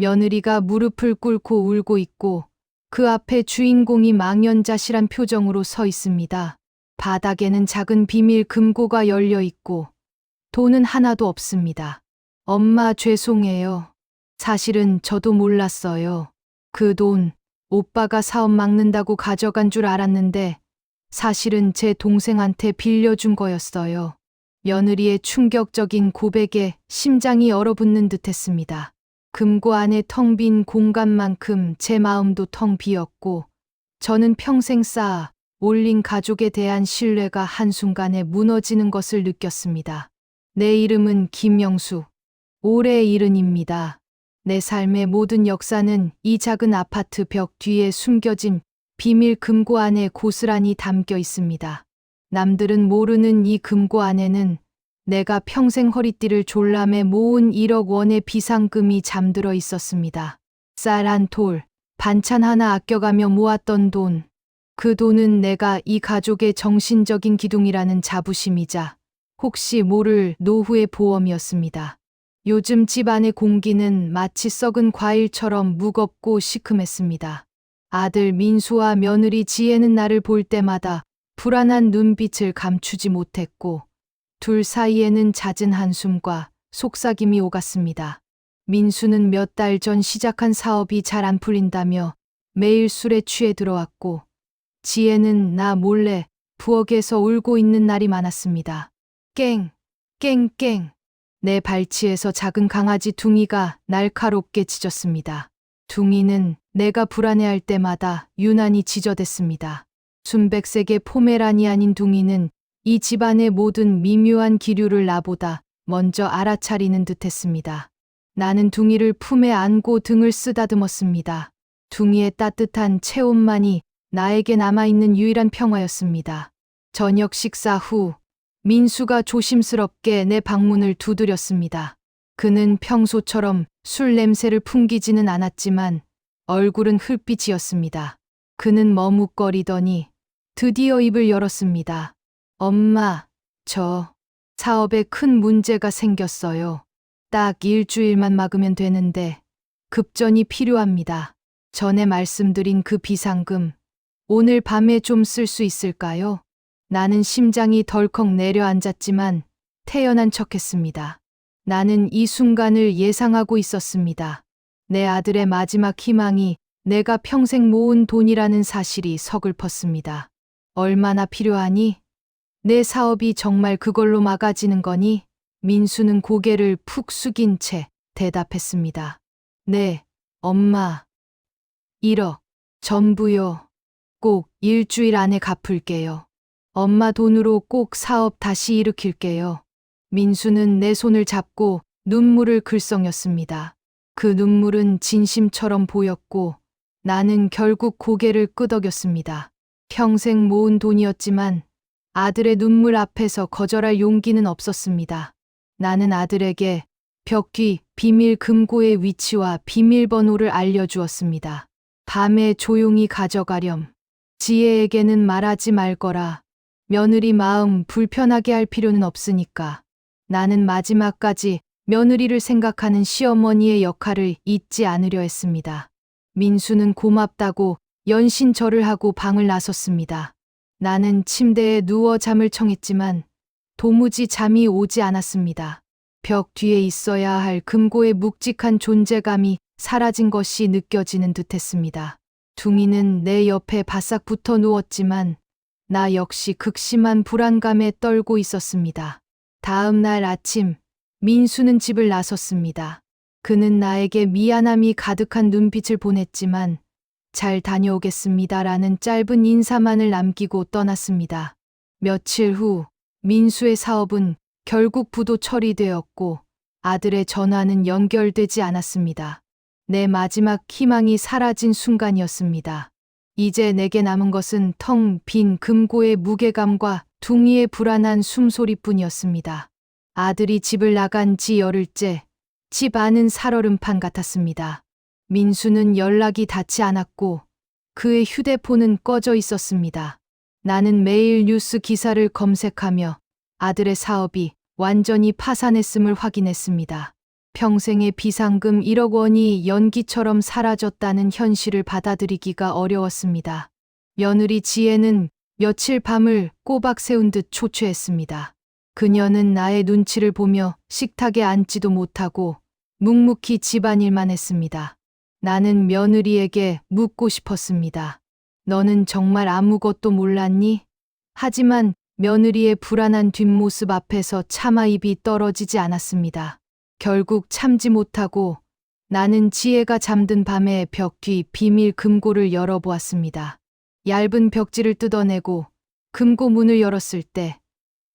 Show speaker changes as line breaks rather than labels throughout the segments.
며느리가 무릎을 꿇고 울고 있고 그 앞에 주인공이 망연자실한 표정으로 서 있습니다. 바닥에는 작은 비밀 금고가 열려 있고 돈은 하나도 없습니다. 엄마 죄송해요. 사실은 저도 몰랐어요. 그 돈, 오빠가 사업 막는다고 가져간 줄 알았는데 사실은 제 동생한테 빌려준 거였어요. 며느리의 충격적인 고백에 심장이 얼어붙는 듯 했습니다. 금고 안에 텅 빈 공간만큼 제 마음도 텅 비었고 저는 평생 쌓아 올린 가족에 대한 신뢰가 한순간에 무너지는 것을 느꼈습니다. 내 이름은 김영수. 올해 일흔입니다. 내 삶의 모든 역사는 이 작은 아파트 벽 뒤에 숨겨진 비밀 금고 안에 고스란히 담겨 있습니다. 남들은 모르는 이 금고 안에는 내가 평생 허리띠를 졸라매 모은 1억 원의 비상금이 잠들어 있었습니다. 쌀 한 톨, 반찬 하나 아껴가며 모았던 돈. 그 돈은 내가 이 가족의 정신적인 기둥이라는 자부심이자 혹시 모를 노후의 보험이었습니다. 요즘 집 안의 공기는 마치 썩은 과일처럼 무겁고 시큼했습니다. 아들 민수와 며느리 지혜는 나를 볼 때마다 불안한 눈빛을 감추지 못했고 둘 사이에는 잦은 한숨과 속삭임이 오갔습니다. 민수는 몇 달 전 시작한 사업이 잘 안 풀린다며 매일 술에 취해 들어왔고 지혜는 나 몰래 부엌에서 울고 있는 날이 많았습니다. 깽, 깽 깽. 내 발치에서 작은 강아지 둥이가 날카롭게 짖었습니다. 둥이는 내가 불안해할 때마다 유난히 짖어댔습니다. 순백색의 포메라니아닌 둥이는 이 집안의 모든 미묘한 기류를 나보다 먼저 알아차리는 듯했습니다. 나는 둥이를 품에 안고 등을 쓰다듬었습니다. 둥이의 따뜻한 체온만이 나에게 남아있는 유일한 평화였습니다. 저녁 식사 후 민수가 조심스럽게 내 방문을 두드렸습니다. 그는 평소처럼 술 냄새를 풍기지는 않았지만 얼굴은 흙빛이었습니다. 그는 머뭇거리더니 드디어 입을 열었습니다. 엄마, 저 사업에 큰 문제가 생겼어요. 딱 일주일만 막으면 되는데 급전이 필요합니다. 전에 말씀드린 그 비상금 오늘 밤에 좀 쓸 수 있을까요? 나는 심장이 덜컥 내려앉았지만 태연한 척했습니다. 나는 이 순간을 예상하고 있었습니다. 내 아들의 마지막 희망이 내가 평생 모은 돈이라는 사실이 서글펐습니다. 얼마나 필요하니? 내 사업이 정말 그걸로 막아지는 거니? 민수는 고개를 푹 숙인 채 대답했습니다. 네, 엄마. 1억. 전부요. 꼭 일주일 안에 갚을게요. 엄마 돈으로 꼭 사업 다시 일으킬게요. 민수는 내 손을 잡고 눈물을 글썽였습니다. 그 눈물은 진심처럼 보였고 나는 결국 고개를 끄덕였습니다. 평생 모은 돈이었지만 아들의 눈물 앞에서 거절할 용기는 없었습니다. 나는 아들에게 벽뒤 비밀 금고의 위치와 비밀번호를 알려주었습니다. 밤에 조용히 가져가렴. 지혜에게는 말하지 말 거라. 며느리 마음 불편하게 할 필요는 없으니까. 나는 마지막까지 며느리를 생각하는 시어머니의 역할을 잊지 않으려 했습니다. 민수는 고맙다고 연신 절을 하고 방을 나섰습니다. 나는 침대에 누워 잠을 청했지만 도무지 잠이 오지 않았습니다. 벽 뒤에 있어야 할 금고의 묵직한 존재감이 사라진 것이 느껴지는 듯 했습니다. 둥이는 내 옆에 바싹 붙어 누웠지만 나 역시 극심한 불안감에 떨고 있었습니다. 다음 날 아침, 민수는 집을 나섰습니다. 그는 나에게 미안함이 가득한 눈빛을 보냈지만 잘 다녀오겠습니다라는 짧은 인사만을 남기고 떠났습니다. 며칠 후 민수의 사업은 결국 부도 처리되었고 아들의 전화는 연결되지 않았습니다. 내 마지막 희망이 사라진 순간이었습니다. 이제 내게 남은 것은 텅 빈 금고의 무게감과 둥이의 불안한 숨소리뿐이었습니다. 아들이 집을 나간 지 열흘째, 집 안은 살얼음판 같았습니다. 민수는 연락이 닿지 않았고 그의 휴대폰은 꺼져 있었습니다. 나는 매일 뉴스 기사를 검색하며 아들의 사업이 완전히 파산했음을 확인했습니다. 평생의 비상금 1억 원이 연기처럼 사라졌다는 현실을 받아들이기가 어려웠습니다. 며느리 지혜는 며칠 밤을 꼬박 세운 듯 초췌했습니다. 그녀는 나의 눈치를 보며 식탁에 앉지도 못하고 묵묵히 집안일만 했습니다. 나는 며느리에게 묻고 싶었습니다. 너는 정말 아무것도 몰랐니? 하지만 며느리의 불안한 뒷모습 앞에서 차마 입이 떨어지지 않았습니다. 결국 참지 못하고 나는 지혜가 잠든 밤에 벽뒤 비밀 금고를 열어보았습니다. 얇은 벽지를 뜯어내고 금고 문을 열었을 때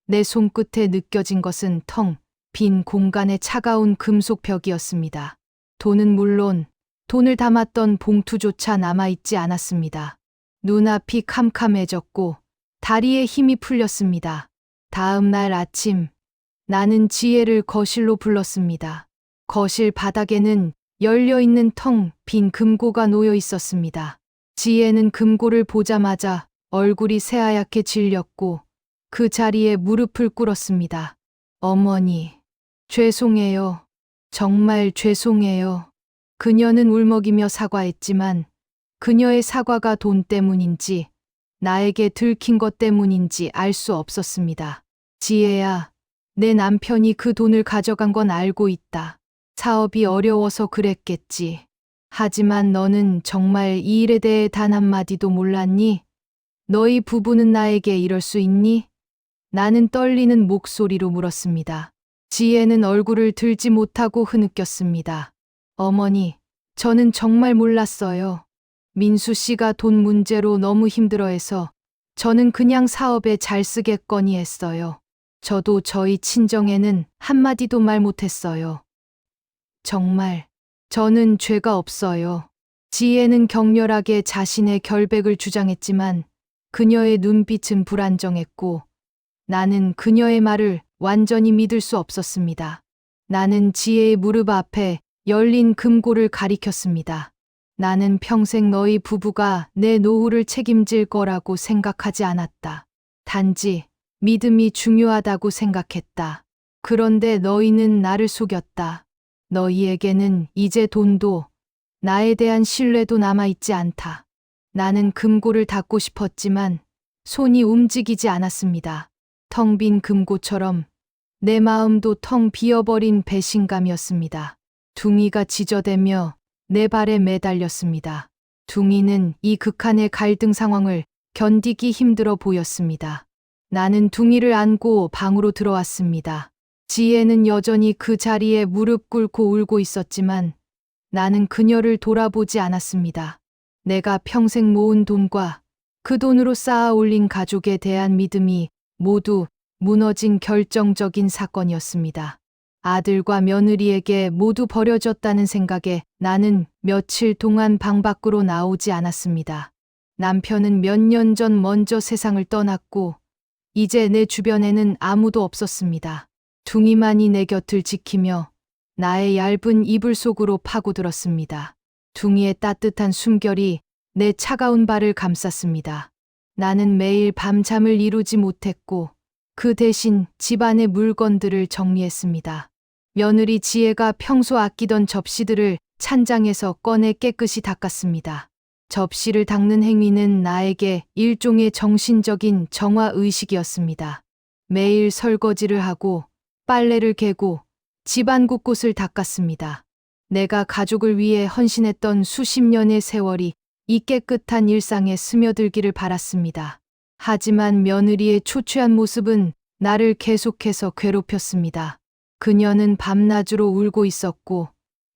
내 손끝에 느껴진 것은 텅 빈 공간의 차가운 금속 벽이었습니다. 돈은 물론 돈을 담았던 봉투조차 남아있지 않았습니다. 눈앞이 캄캄해졌고 다리에 힘이 풀렸습니다. 다음 날 아침 나는 지혜를 거실로 불렀습니다. 거실 바닥에는 열려있는 텅 빈 금고가 놓여 있었습니다. 지혜는 금고를 보자마자 얼굴이 새하얗게 질렸고 그 자리에 무릎을 꿇었습니다. 어머니, 죄송해요. 정말 죄송해요. 그녀는 울먹이며 사과했지만 그녀의 사과가 돈 때문인지 나에게 들킨 것 때문인지 알 수 없었습니다. 지혜야, 내 남편이 그 돈을 가져간 건 알고 있다. 사업이 어려워서 그랬겠지. 하지만 너는 정말 이 일에 대해 단 한마디도 몰랐니? 너희 부부는 나에게 이럴 수 있니? 나는 떨리는 목소리로 물었습니다. 지혜는 얼굴을 들지 못하고 흐느꼈습니다. 어머니, 저는 정말 몰랐어요. 민수 씨가 돈 문제로 너무 힘들어해서 저는 그냥 사업에 잘 쓰겠거니 했어요. 저도 저희 친정에는 한마디도 말 못했어요. 정말, 저는 죄가 없어요. 지혜는 격렬하게 자신의 결백을 주장했지만 그녀의 눈빛은 불안정했고 나는 그녀의 말을 완전히 믿을 수 없었습니다. 나는 지혜의 무릎 앞에 열린 금고를 가리켰습니다. 나는 평생 너희 부부가 내 노후를 책임질 거라고 생각하지 않았다. 단지 믿음이 중요하다고 생각했다. 그런데 너희는 나를 속였다. 너희에게는 이제 돈도 나에 대한 신뢰도 남아있지 않다. 나는 금고를 닫고 싶었지만 손이 움직이지 않았습니다. 텅 빈 금고처럼 내 마음도 텅 비어버린 배신감이었습니다. 둥이가 지저대며 내 발에 매달렸습니다. 둥이는 이 극한의 갈등 상황을 견디기 힘들어 보였습니다. 나는 둥이를 안고 방으로 들어왔습니다. 지혜는 여전히 그 자리에 무릎 꿇고 울고 있었지만 나는 그녀를 돌아보지 않았습니다. 내가 평생 모은 돈과 그 돈으로 쌓아 올린 가족에 대한 믿음이 모두 무너진 결정적인 사건이었습니다. 아들과 며느리에게 모두 버려졌다는 생각에 나는 며칠 동안 방 밖으로 나오지 않았습니다. 남편은 몇 년 전 먼저 세상을 떠났고 이제 내 주변에는 아무도 없었습니다. 둥이만이 내 곁을 지키며 나의 얇은 이불 속으로 파고들었습니다. 둥이의 따뜻한 숨결이 내 차가운 발을 감쌌습니다. 나는 매일 밤잠을 이루지 못했고 그 대신 집안의 물건들을 정리했습니다. 며느리 지혜가 평소 아끼던 접시들을 찬장에서 꺼내 깨끗이 닦았습니다. 접시를 닦는 행위는 나에게 일종의 정신적인 정화 의식이었습니다. 매일 설거지를 하고 빨래를 개고 집안 곳곳을 닦았습니다. 내가 가족을 위해 헌신했던 수십 년의 세월이 이 깨끗한 일상에 스며들기를 바랐습니다. 하지만 며느리의 초췌한 모습은 나를 계속해서 괴롭혔습니다. 그녀는 밤낮으로 울고 있었고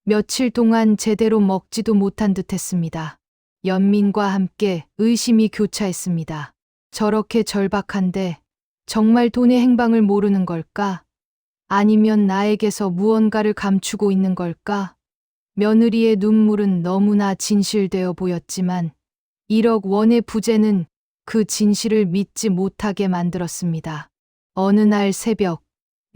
며칠 동안 제대로 먹지도 못한 듯 했습니다. 연민과 함께 의심이 교차했습니다. 저렇게 절박한데 정말 돈의 행방을 모르는 걸까? 아니면 나에게서 무언가를 감추고 있는 걸까? 며느리의 눈물은 너무나 진실되어 보였지만 1억 원의 부재는 그 진실을 믿지 못하게 만들었습니다. 어느 날 새벽,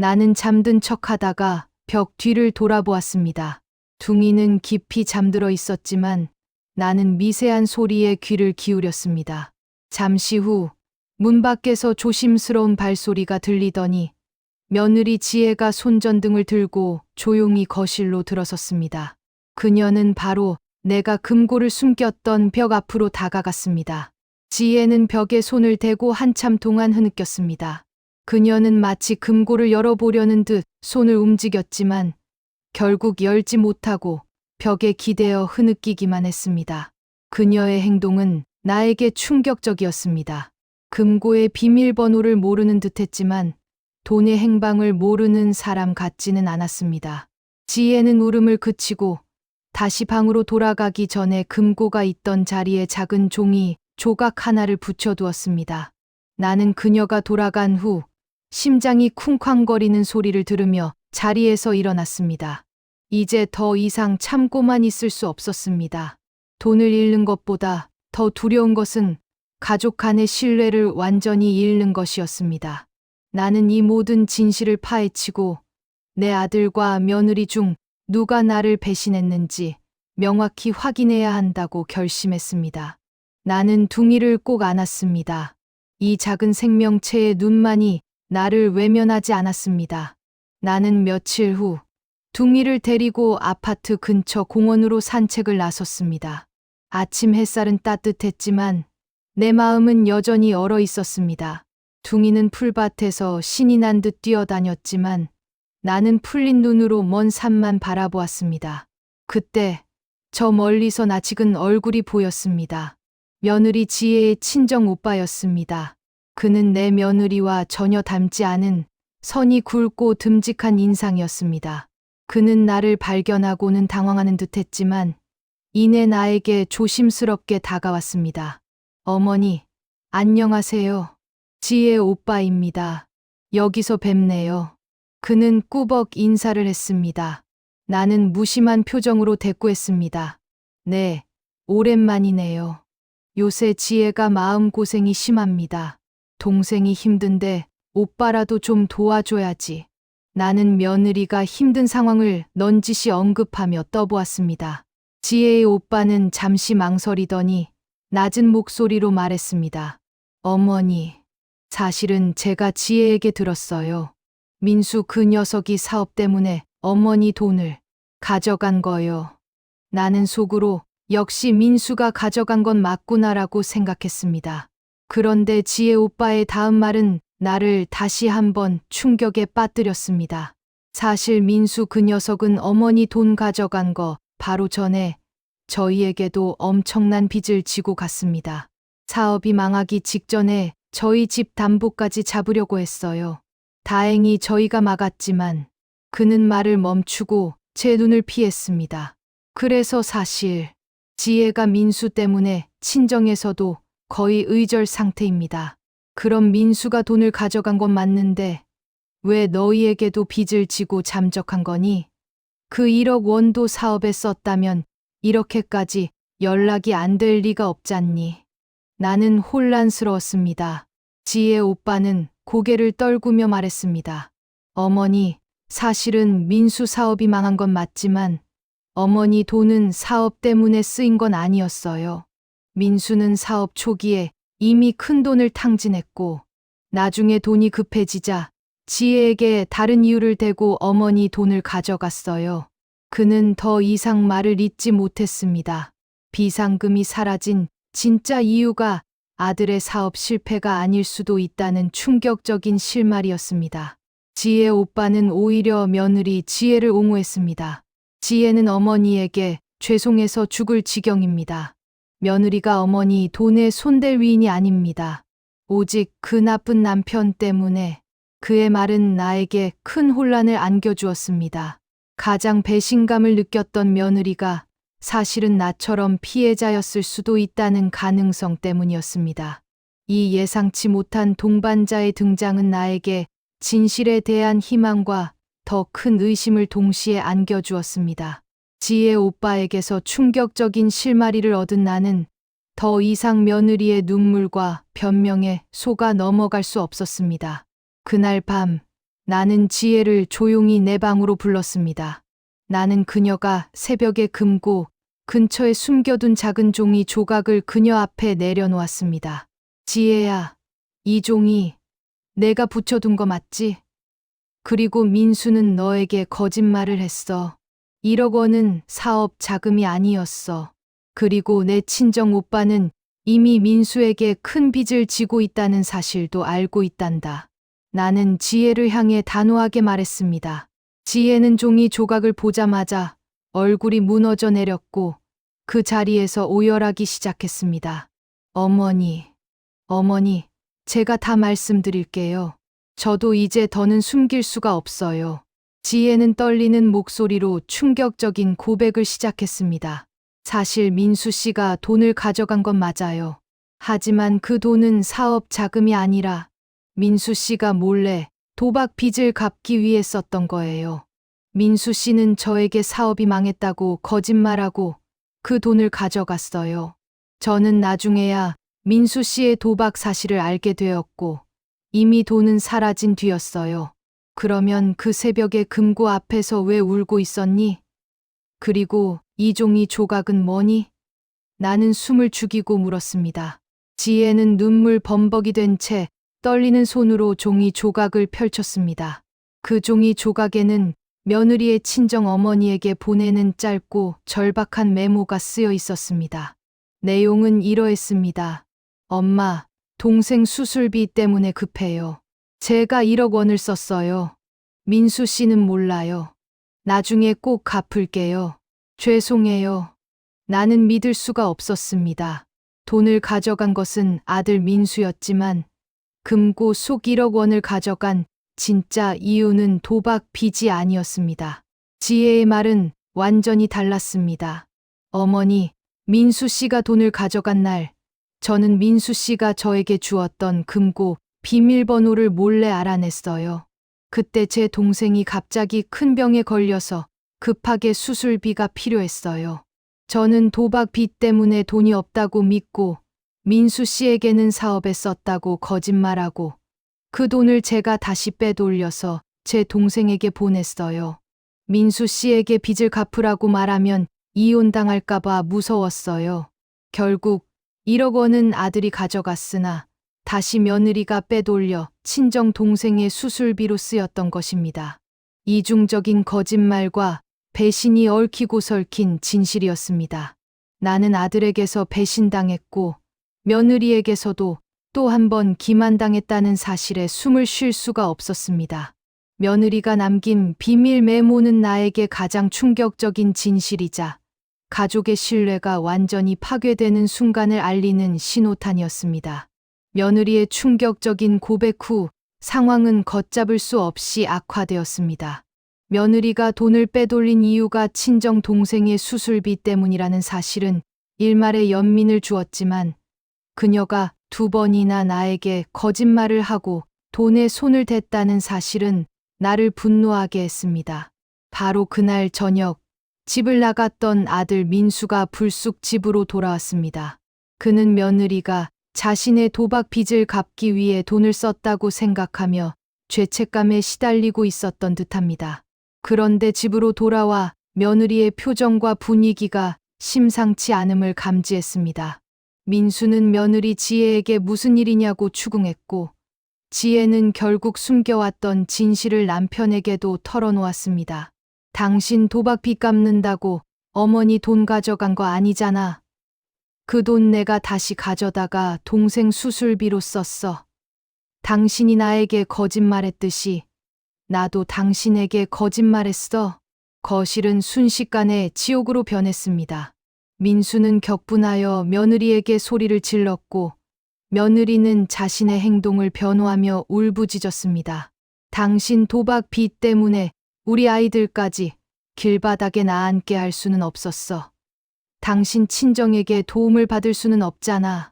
나는 잠든 척 하다가 벽 뒤를 돌아보았습니다. 둥이는 깊이 잠들어 있었지만 나는 미세한 소리에 귀를 기울였습니다. 잠시 후 문 밖에서 조심스러운 발소리가 들리더니 며느리 지혜가 손전등을 들고 조용히 거실로 들어섰습니다. 그녀는 바로 내가 금고를 숨겼던 벽 앞으로 다가갔습니다. 지혜는 벽에 손을 대고 한참 동안 흐느꼈습니다. 그녀는 마치 금고를 열어보려는 듯 손을 움직였지만 결국 열지 못하고 벽에 기대어 흐느끼기만 했습니다. 그녀의 행동은 나에게 충격적이었습니다. 금고의 비밀번호를 모르는 듯 했지만 돈의 행방을 모르는 사람 같지는 않았습니다. 지혜는 울음을 그치고 다시 방으로 돌아가기 전에 금고가 있던 자리에 작은 종이 조각 하나를 붙여두었습니다. 나는 그녀가 돌아간 후 심장이 쿵쾅거리는 소리를 들으며 자리에서 일어났습니다. 이제 더 이상 참고만 있을 수 없었습니다. 돈을 잃는 것보다 더 두려운 것은 가족 간의 신뢰를 완전히 잃는 것이었습니다. 나는 이 모든 진실을 파헤치고 내 아들과 며느리 중 누가 나를 배신했는지 명확히 확인해야 한다고 결심했습니다. 나는 둥이를 꼭 안았습니다. 이 작은 생명체의 눈만이 나를 외면하지 않았습니다. 나는 며칠 후 둥이를 데리고 아파트 근처 공원으로 산책을 나섰습니다. 아침 햇살은 따뜻했지만 내 마음은 여전히 얼어 있었습니다. 둥이는 풀밭에서 신이 난 듯 뛰어다녔지만 나는 풀린 눈으로 먼 산만 바라보았습니다. 그때 저 멀리서 낯익은 얼굴이 보였습니다. 며느리 지혜의 친정 오빠였습니다. 그는 내 며느리와 전혀 닮지 않은 선이 굵고 듬직한 인상이었습니다. 그는 나를 발견하고는 당황하는 듯 했지만 이내 나에게 조심스럽게 다가왔습니다. 어머니, 안녕하세요. 지혜 오빠입니다. 여기서 뵙네요. 그는 꾸벅 인사를 했습니다. 나는 무심한 표정으로 대꾸했습니다. 네, 오랜만이네요. 요새 지혜가 마음고생이 심합니다. 동생이 힘든데 오빠라도 좀 도와줘야지. 나는 며느리가 힘든 상황을 넌지시 언급하며 떠보았습니다. 지혜의 오빠는 잠시 망설이더니 낮은 목소리로 말했습니다. 어머니, 사실은 제가 지혜에게 들었어요. 민수 그 녀석이 사업 때문에 어머니 돈을 가져간 거요. 나는 속으로 역시 민수가 가져간 건 맞구나라고 생각했습니다. 그런데 지혜 오빠의 다음 말은 나를 다시 한번 충격에 빠뜨렸습니다. 사실 민수 그 녀석은 어머니 돈 가져간 거 바로 전에 저희에게도 엄청난 빚을 지고 갔습니다. 사업이 망하기 직전에 저희 집 담보까지 잡으려고 했어요. 다행히 저희가 막았지만 그는 말을 멈추고 제 눈을 피했습니다. 그래서 사실 지혜가 민수 때문에 친정에서도 거의 의절 상태입니다. 그럼 민수가 돈을 가져간 건 맞는데 왜 너희에게도 빚을 지고 잠적한 거니? 그 1억 원도 사업에 썼다면 이렇게까지 연락이 안 될 리가 없잖니. 나는 혼란스러웠습니다. 지혜 오빠는 고개를 떨구며 말했습니다. 어머니, 사실은 민수 사업이 망한 건 맞지만 어머니 돈은 사업 때문에 쓰인 건 아니었어요. 민수는 사업 초기에 이미 큰 돈을 탕진했고 나중에 돈이 급해지자 지혜에게 다른 이유를 대고 어머니 돈을 가져갔어요. 그는 더 이상 말을 잇지 못했습니다. 비상금이 사라진 진짜 이유가 아들의 사업 실패가 아닐 수도 있다는 충격적인 실말이었습니다. 지혜 오빠는 오히려 며느리 지혜를 옹호했습니다. 지혜는 어머니에게 죄송해서 죽을 지경입니다. 며느리가 어머니 돈에 손댈 위인이 아닙니다. 오직 그 나쁜 남편 때문에 그의 말은 나에게 큰 혼란을 안겨주었습니다. 가장 배신감을 느꼈던 며느리가 사실은 나처럼 피해자였을 수도 있다는 가능성 때문이었습니다. 이 예상치 못한 동반자의 등장은 나에게 진실에 대한 희망과 더 큰 의심을 동시에 안겨주었습니다. 지혜 오빠에게서 충격적인 실마리를 얻은 나는 더 이상 며느리의 눈물과 변명에 속아 넘어갈 수 없었습니다. 그날 밤 나는 지혜를 조용히 내 방으로 불렀습니다. 나는 그녀가 새벽에 금고 근처에 숨겨둔 작은 종이 조각을 그녀 앞에 내려놓았습니다. 지혜야, 이 종이 내가 붙여둔 거 맞지? 그리고 민수는 너에게 거짓말을 했어. 1억 원은 사업 자금이 아니었어. 그리고 내 친정 오빠는 이미 민수에게 큰 빚을 지고 있다는 사실도 알고 있단다. 나는 지혜를 향해 단호하게 말했습니다. 지혜는 종이 조각을 보자마자 얼굴이 무너져 내렸고 그 자리에서 오열하기 시작했습니다. 어머니, 어머니, 제가 다 말씀드릴게요. 저도 이제 더는 숨길 수가 없어요. 지혜는 떨리는 목소리로 충격적인 고백을 시작했습니다. 사실 민수 씨가 돈을 가져간 건 맞아요. 하지만 그 돈은 사업 자금이 아니라 민수 씨가 몰래 도박 빚을 갚기 위해 썼던 거예요. 민수 씨는 저에게 사업이 망했다고 거짓말하고 그 돈을 가져갔어요. 저는 나중에야 민수 씨의 도박 사실을 알게 되었고 이미 돈은 사라진 뒤였어요. 그러면 그 새벽에 금고 앞에서 왜 울고 있었니? 그리고 이 종이 조각은 뭐니? 나는 숨을 죽이고 물었습니다. 지혜는 눈물 범벅이 된 채 떨리는 손으로 종이 조각을 펼쳤습니다. 그 종이 조각에는 며느리의 친정 어머니에게 보내는 짧고 절박한 메모가 쓰여 있었습니다. 내용은 이러했습니다. 엄마, 동생 수술비 때문에 급해요. 제가 1억 원을 썼어요. 민수 씨는 몰라요. 나중에 꼭 갚을게요. 죄송해요. 나는 믿을 수가 없었습니다. 돈을 가져간 것은 아들 민수였지만 금고 속 1억 원을 가져간 진짜 이유는 도박 빚이 아니었습니다. 지혜의 말은 완전히 달랐습니다. 어머니, 민수 씨가 돈을 가져간 날, 저는 민수 씨가 저에게 주었던 금고 비밀번호를 몰래 알아냈어요. 그때 제 동생이 갑자기 큰 병에 걸려서 급하게 수술비가 필요했어요. 저는 도박 빚 때문에 돈이 없다고 믿고 민수 씨에게는 사업에 썼다고 거짓말하고 그 돈을 제가 다시 빼돌려서 제 동생에게 보냈어요. 민수 씨에게 빚을 갚으라고 말하면 이혼당할까봐 무서웠어요. 결국 1억 원은 아들이 가져갔으나 다시 며느리가 빼돌려 친정 동생의 수술비로 쓰였던 것입니다. 이중적인 거짓말과 배신이 얽히고 설킨 진실이었습니다. 나는 아들에게서 배신당했고 며느리에게서도 또 한 번 기만당했다는 사실에 숨을 쉴 수가 없었습니다. 며느리가 남긴 비밀 메모는 나에게 가장 충격적인 진실이자 가족의 신뢰가 완전히 파괴되는 순간을 알리는 신호탄이었습니다. 며느리의 충격적인 고백 후 상황은 걷잡을 수 없이 악화되었습니다. 며느리가 돈을 빼돌린 이유가 친정 동생의 수술비 때문이라는 사실은 일말의 연민을 주었지만 그녀가 두 번이나 나에게 거짓말을 하고 돈에 손을 댔다는 사실은 나를 분노하게 했습니다. 바로 그날 저녁 집을 나갔던 아들 민수가 불쑥 집으로 돌아왔습니다. 그는 며느리가 자신의 도박 빚을 갚기 위해 돈을 썼다고 생각하며 죄책감에 시달리고 있었던 듯합니다. 그런데 집으로 돌아와 며느리의 표정과 분위기가 심상치 않음을 감지했습니다. 민수는 며느리 지혜에게 무슨 일이냐고 추궁했고, 지혜는 결국 숨겨왔던 진실을 남편에게도 털어놓았습니다. 당신 도박 빚 갚는다고 어머니 돈 가져간 거 아니잖아. 그 돈 내가 다시 가져다가 동생 수술비로 썼어. 당신이 나에게 거짓말했듯이 나도 당신에게 거짓말했어. 거실은 순식간에 지옥으로 변했습니다. 민수는 격분하여 며느리에게 소리를 질렀고 며느리는 자신의 행동을 변호하며 울부짖었습니다. 당신 도박 빚 때문에 우리 아이들까지 길바닥에 나앉게 할 수는 없었어. 당신 친정에게 도움을 받을 수는 없잖아.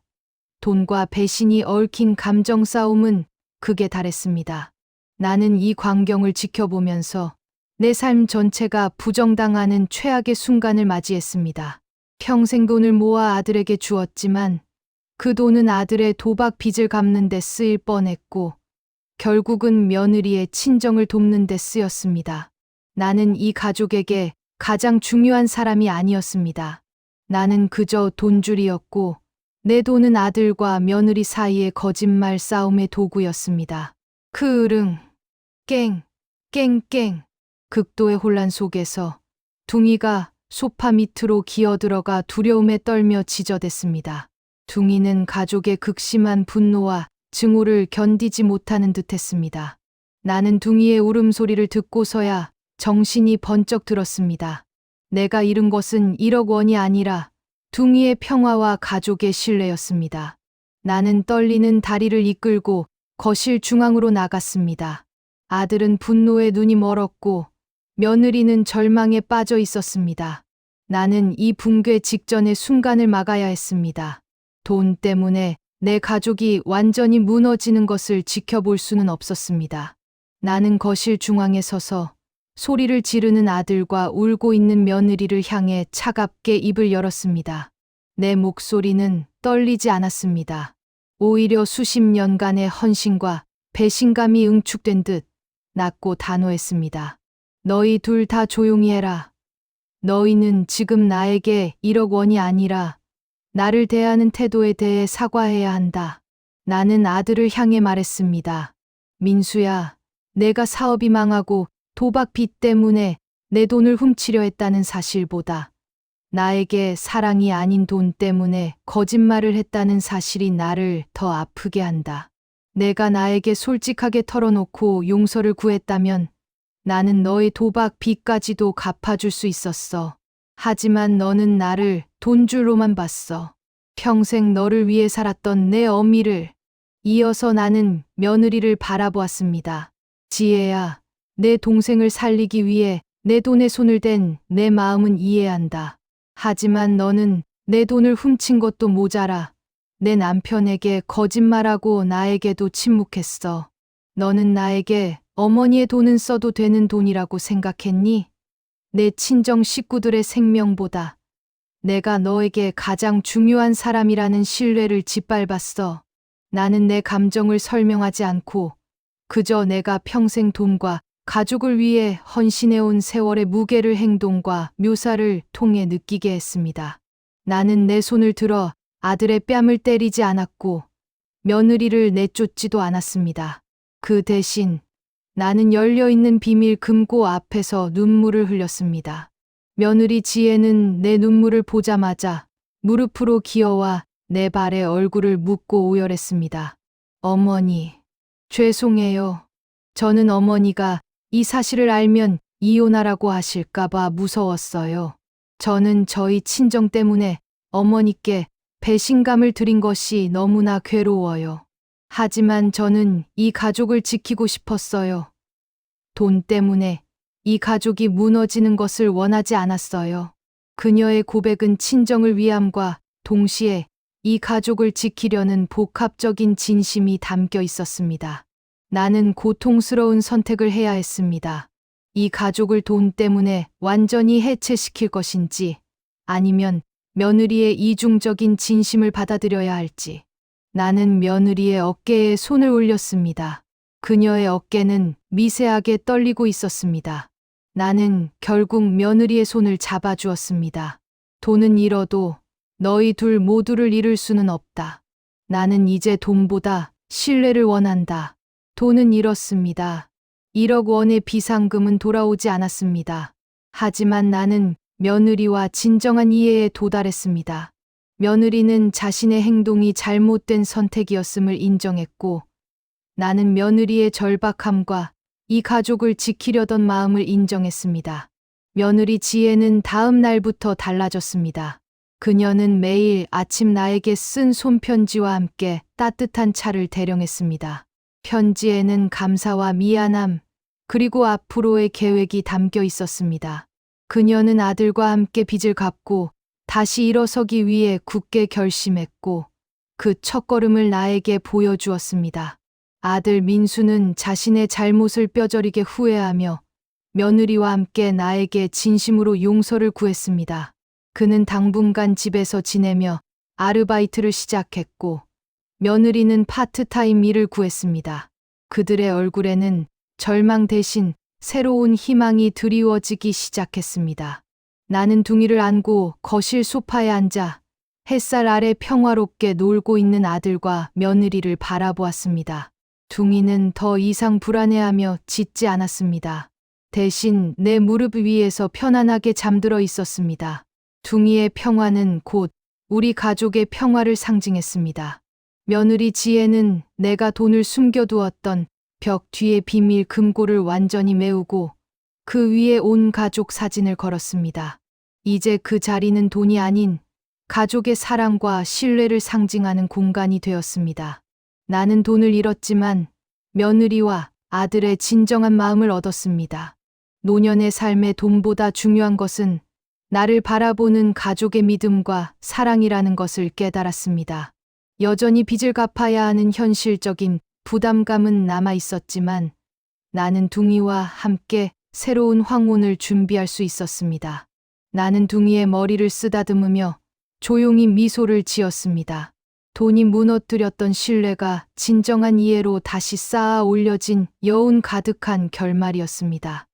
돈과 배신이 얽힌 감정 싸움은 극에 달했습니다. 나는 이 광경을 지켜보면서 내 삶 전체가 부정당하는 최악의 순간을 맞이했습니다. 평생 돈을 모아 아들에게 주었지만 그 돈은 아들의 도박 빚을 갚는 데 쓰일 뻔했고 결국은 며느리의 친정을 돕는 데 쓰였습니다. 나는 이 가족에게 가장 중요한 사람이 아니었습니다. 나는 그저 돈줄이었고 내 돈은 아들과 며느리 사이의 거짓말 싸움의 도구였습니다. 그 으릉, 깽, 깽깽. 극도의 혼란 속에서 둥이가 소파 밑으로 기어들어가 두려움에 떨며 지저댔습니다. 둥이는 가족의 극심한 분노와 증오를 견디지 못하는 듯 했습니다. 나는 둥이의 울음소리를 듣고서야 정신이 번쩍 들었습니다. 내가 잃은 것은 1억 원이 아니라 둥이의 평화와 가족의 신뢰였습니다. 나는 떨리는 다리를 이끌고 거실 중앙으로 나갔습니다. 아들은 분노에 눈이 멀었고 며느리는 절망에 빠져 있었습니다. 나는 이 붕괴 직전의 순간을 막아야 했습니다. 돈 때문에 내 가족이 완전히 무너지는 것을 지켜볼 수는 없었습니다. 나는 거실 중앙에 서서 소리를 지르는 아들과 울고 있는 며느리를 향해 차갑게 입을 열었습니다. 내 목소리는 떨리지 않았습니다. 오히려 수십 년간의 헌신과 배신감이 응축된 듯 낮고 단호했습니다. 너희 둘 다 조용히 해라. 너희는 지금 나에게 1억 원이 아니라 나를 대하는 태도에 대해 사과해야 한다. 나는 아들을 향해 말했습니다. 민수야, 내가 사업이 망하고 도박 빚 때문에 내 돈을 훔치려 했다는 사실보다 나에게 사랑이 아닌 돈 때문에 거짓말을 했다는 사실이 나를 더 아프게 한다. 내가 나에게 솔직하게 털어놓고 용서를 구했다면 나는 너의 도박 빚까지도 갚아줄 수 있었어. 하지만 너는 나를 돈줄로만 봤어. 평생 너를 위해 살았던 내 어미를 이어서 나는 며느리를 바라보았습니다. 지혜야, 내 동생을 살리기 위해 내 돈에 손을 댄 내 마음은 이해한다. 하지만 너는 내 돈을 훔친 것도 모자라. 내 남편에게 거짓말하고 나에게도 침묵했어. 너는 나에게 어머니의 돈은 써도 되는 돈이라고 생각했니? 내 친정 식구들의 생명보다 내가 너에게 가장 중요한 사람이라는 신뢰를 짓밟았어. 나는 내 감정을 설명하지 않고 그저 내가 평생 돈과 가족을 위해 헌신해온 세월의 무게를 행동과 묘사를 통해 느끼게 했습니다. 나는 내 손을 들어 아들의 뺨을 때리지 않았고 며느리를 내쫓지도 않았습니다. 그 대신 나는 열려있는 비밀 금고 앞에서 눈물을 흘렸습니다. 며느리 지혜는 내 눈물을 보자마자 무릎으로 기어와 내 발에 얼굴을 묻고 오열했습니다. 어머니, 죄송해요. 저는 어머니가 이 사실을 알면 이혼하라고 하실까봐 무서웠어요. 저는 저희 친정 때문에 어머니께 배신감을 드린 것이 너무나 괴로워요. 하지만 저는 이 가족을 지키고 싶었어요. 돈 때문에 이 가족이 무너지는 것을 원하지 않았어요. 그녀의 고백은 친정을 위함과 동시에 이 가족을 지키려는 복합적인 진심이 담겨 있었습니다. 나는 고통스러운 선택을 해야 했습니다. 이 가족을 돈 때문에 완전히 해체시킬 것인지 아니면 며느리의 이중적인 진심을 받아들여야 할지. 나는 며느리의 어깨에 손을 올렸습니다. 그녀의 어깨는 미세하게 떨리고 있었습니다. 나는 결국 며느리의 손을 잡아주었습니다. 돈은 잃어도 너희 둘 모두를 잃을 수는 없다. 나는 이제 돈보다 신뢰를 원한다. 돈은 잃었습니다. 1억 원의 비상금은 돌아오지 않았습니다. 하지만 나는 며느리와 진정한 이해에 도달했습니다. 며느리는 자신의 행동이 잘못된 선택이었음을 인정했고 나는 며느리의 절박함과 이 가족을 지키려던 마음을 인정했습니다. 며느리 지혜는 다음 날부터 달라졌습니다. 그녀는 매일 아침 나에게 쓴 손편지와 함께 따뜻한 차를 대령했습니다. 편지에는 감사와 미안함, 그리고 앞으로의 계획이 담겨 있었습니다. 그녀는 아들과 함께 빚을 갚고 다시 일어서기 위해 굳게 결심했고 그 첫걸음을 나에게 보여주었습니다. 아들 민수는 자신의 잘못을 뼈저리게 후회하며 며느리와 함께 나에게 진심으로 용서를 구했습니다. 그는 당분간 집에서 지내며 아르바이트를 시작했고 며느리는 파트타임 일을 구했습니다. 그들의 얼굴에는 절망 대신 새로운 희망이 드리워지기 시작했습니다. 나는 둥이를 안고 거실 소파에 앉아 햇살 아래 평화롭게 놀고 있는 아들과 며느리를 바라보았습니다. 둥이는 더 이상 불안해하며 짖지 않았습니다. 대신 내 무릎 위에서 편안하게 잠들어 있었습니다. 둥이의 평화는 곧 우리 가족의 평화를 상징했습니다. 며느리 지혜는 내가 돈을 숨겨두었던 벽 뒤에 비밀 금고를 완전히 메우고 그 위에 온 가족 사진을 걸었습니다. 이제 그 자리는 돈이 아닌 가족의 사랑과 신뢰를 상징하는 공간이 되었습니다. 나는 돈을 잃었지만 며느리와 아들의 진정한 마음을 얻었습니다. 노년의 삶에 돈보다 중요한 것은 나를 바라보는 가족의 믿음과 사랑이라는 것을 깨달았습니다. 여전히 빚을 갚아야 하는 현실적인 부담감은 남아 있었지만 나는 둥이와 함께 새로운 황혼을 준비할 수 있었습니다. 나는 둥이의 머리를 쓰다듬으며 조용히 미소를 지었습니다. 돈이 무너뜨렸던 신뢰가 진정한 이해로 다시 쌓아 올려진 여운 가득한 결말이었습니다.